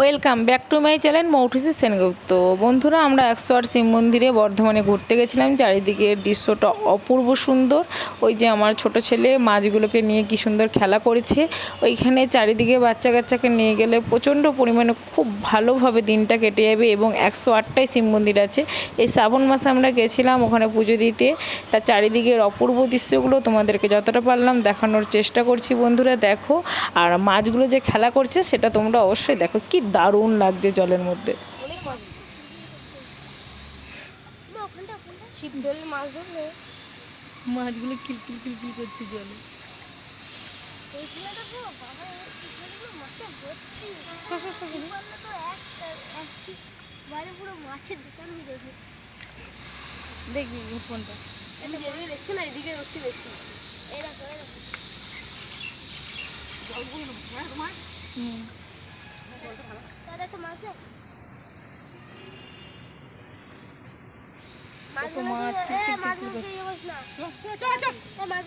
Welcome back to my channel Moutushi Sengupta. বন্ধুরা, আমরা একশো আট শিব মন্দিরে বর্ধমানে ঘুরতে গেছিলাম। চারিদিকের দৃশ্যটা অপূর্ব সুন্দর। ওই যে আমার ছোট ছেলে মাছগুলোকে নিয়ে কি সুন্দর খেলা করেছে। ওইখানে চারিদিকে বাচ্চা কাচ্চাকে নিয়ে গেলে প্রচণ্ড পরিমাণে খুব ভালোভাবে দিনটা কেটে যাবে এবং একশো আটটাই শিব মন্দির আছে। এই শ্রাবণ মাসে আমরা গেছিলাম ওখানে পুজো দিতে। তার চারিদিকের অপূর্ব দৃশ্যগুলো তোমাদেরকে যতটা পারলাম দেখানোর চেষ্টা করছি বন্ধুরা, দেখো। আর মাছগুলো যে খেলা করছে, সেটা তোমরা অবশ্যই দেখো। কি দারুণ লাগছে জলের মধ্যে। অনেক মাছ ছিপ ধরলে মাছ মাছগুলো কিলকিল কিলকিল করছে জলে। দেখবি ফোনটা। যেদিকে দেখছি না এদিকে হচ্ছে বেশি। এরকম এরকম দাদা একটা মাছ দে। মাছগুলো মাছ দিয়ে- এ, মাছগুলো দিয়ে যাব না। এ, মাছ